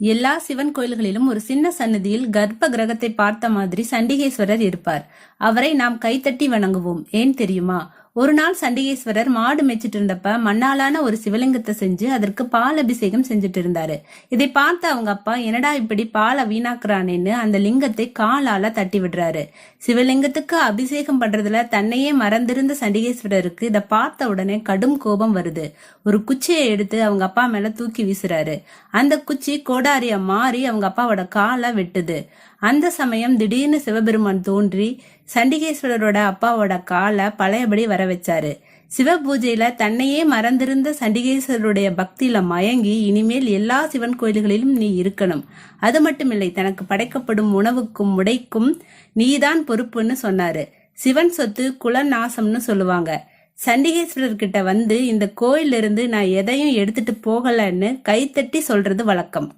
எல்லா சிவன் கோயில்களிலும் ஒரு சின்ன சன்னதியில் கர்ப்ப கிரகத்தை பார்த்த மாதிரி சண்டிகேஸ்வரர் இருப்பார். அவரை நாம் கைத்தட்டி வணங்குவோம். ஏன் தெரியுமா? ஒரு நாள் சண்டிகேஸ்வரர் மாடு மேய்ச்சிட்டு இருந்தப்ப மண்ணாலான ஒரு சிவலிங்கத்தை செஞ்சு அதற்கு பால் அபிஷேகம் செஞ்சுட்டு இருந்தாரு இதை பார்த்த அவங்க அப்பா என்னடா இப்படி பாலை வீணாக்குறானேன்னு அந்த லிங்கத்தை காலால தட்டி விடுறாரு. சிவலிங்கத்துக்கு அபிஷேகம் பண்றதுல தன்னையே மறந்திருந்த சண்டிகேஸ்வரருக்கு இதை பார்த்த உடனே கடும் கோபம் வருது. ஒரு குச்சியை எடுத்து அவங்க அப்பா மேல தூக்கி வீசுறாரு. அந்த குச்சி கோடாரிய மாறி அவங்க அப்பாவோட காலை வெட்டுது. அந்த சமயம் திடீர்னு சிவபெருமான் தோன்றி சண்டிகேஸ்வரரோட அப்பாவோட காலை பழையபடி வர வச்சாரு. சிவ பூஜையில தன்னையே மறந்திருந்த சண்டிகேஸ்வரருடைய பக்தியில மயங்கி இனிமேல் எல்லா சிவன் கோயில்களிலும் நீ இருக்கணும். அது மட்டுமில்லை தனக்கு படைக்கப்படும் உணவுக்கும் உடைக்கும் நீதான் பொறுப்புன்னு சொன்னாரு. சிவன் சொத்து குலநாசம்னு சொல்லுவாங்க. சண்டிகேஸ்வரர் கிட்ட வந்து இந்த கோயிலிருந்து நான் எதையும் எடுத்துட்டு போகலன்னு கைத்தட்டி சொல்றது வழக்கம்.